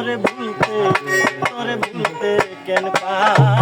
তোরে ভুলতে তোরে ভুলতে কেন পাই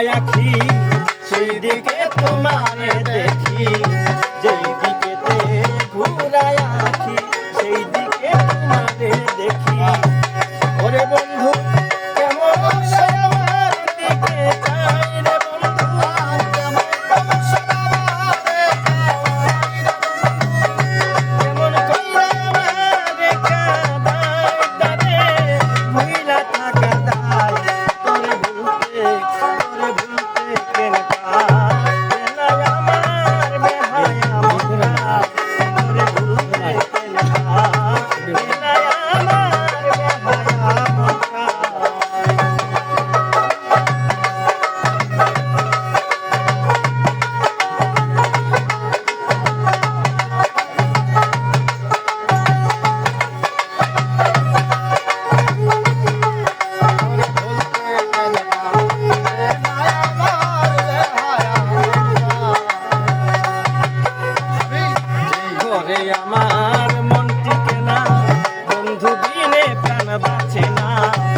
ঘুরাই সেদিকে তোমারে Yeah.